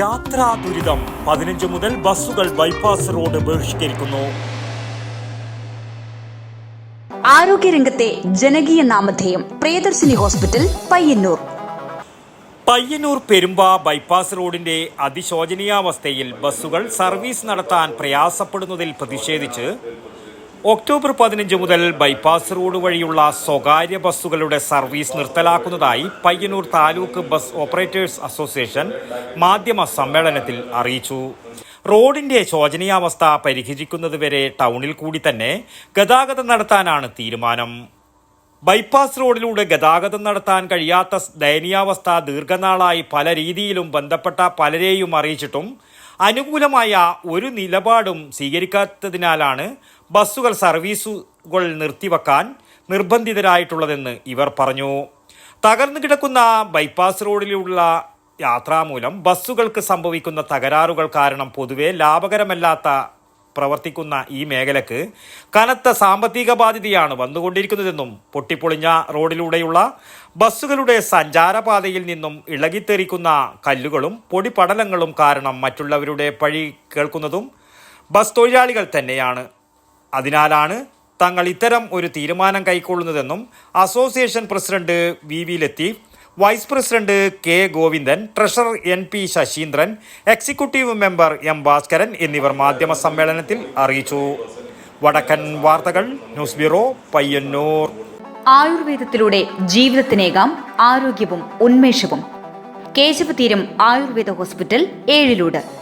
യാത്രാ ദുരിതം പതിനഞ്ച് മുതൽ ബസ്സുകൾ ബൈപ്പാസ് റോഡ് ബഹിഷ്കരിക്കുന്നു. ആരോഗ്യരംഗത്തെ ജനകീയ നാമധേയം പ്രിയദർശിനി ഹോസ്പിറ്റൽ പയ്യന്നൂർ. പയ്യന്നൂർ പെരുമ്പ ബൈപ്പാസ് റോഡിന്റെ അതിശോചനീയാവസ്ഥയിൽ ബസ്സുകൾ സർവീസ് നടത്താൻ പ്രയാസപ്പെടുന്നതിൽ പ്രതിഷേധിച്ച് ഒക്ടോബർ പതിനഞ്ച് മുതൽ ബൈപ്പാസ് റോഡ് വഴിയുള്ള സ്വകാര്യ ബസ്സുകളുടെ service നിർത്തലാക്കുന്നതായി Payyanur taluk bus operators association മാധ്യമ സമ്മേളനത്തിൽ അറിയിച്ചു. റോഡിന്റെ ശോചനീയാവസ്ഥ പരിഹരിക്കുന്നതുവരെ ടൗണിൽ കൂടി തന്നെ ഗതാഗതം നടത്താനാണ് തീരുമാനം. ബൈപ്പാസ് റോഡിലൂടെ ഗതാഗതം നടത്താൻ കഴിയാത്ത ദയനീയാവസ്ഥ ദീർഘനാളായി പല രീതിയിലും ബന്ധപ്പെട്ട പലരെയും അറിയിച്ചിട്ടും അനുകൂലമായ ഒരു നിലപാടും സ്വീകരിക്കാത്തതിനാലാണ് ബസ്സുകൾ സർവീസുകൾ നിർത്തിവെക്കാൻ നിർബന്ധിതരായിട്ടുള്ളതെന്ന് ഇവർ പറഞ്ഞു. തകർന്നു കിടക്കുന്ന ബൈപ്പാസ് റോഡിലുള്ള യാത്രാമൂലം ബസ്സുകൾക്ക് സംഭവിക്കുന്ന തകരാറുകൾ കാരണം പൊതുവെ ലാഭകരമല്ലാത്ത പ്രവർത്തിക്കുന്ന ഈ മേഖലക്ക് കനത്ത സാമ്പത്തിക ബാധ്യതയാണ് വന്നുകൊണ്ടിരിക്കുന്നതെന്നും പൊട്ടിപ്പൊളിഞ്ഞ റോഡിലൂടെയുള്ള ബസ്സുകളുടെ സഞ്ചാരപാതയിൽ നിന്നും ഇളകിത്തെറിക്കുന്ന കല്ലുകളും പൊടിപടലങ്ങളും കാരണം മറ്റുള്ളവരുടെ പഴി കേൾക്കുന്നതും ബസ് തൊഴിലാളികൾ തന്നെയാണ്. അതിനാലാണ് തങ്ങൾ ഇത്തരം ഒരു തീരുമാനം കൈക്കൊള്ളുന്നതെന്നും association president V V Latheef vice president K Govindan treasurer N P Sasheendran executive member M Bhaskaran എന്നിവർ മാധ്യമ സമ്മേളനത്തിൽ അറിയിച്ചു. വടക്കൻ വാർത്തകൾ ന്യൂസ് ബ്യൂറോ പയ്യന്നൂർ. ആയുർവേദത്തിലൂടെ ജീവിതത്തിനേകാം ആരോഗ്യവും ഉന്മേഷവും. കേശവതീരം ആയുർവേദ ഹോസ്പിറ്റൽ ഏഴിലൂട്.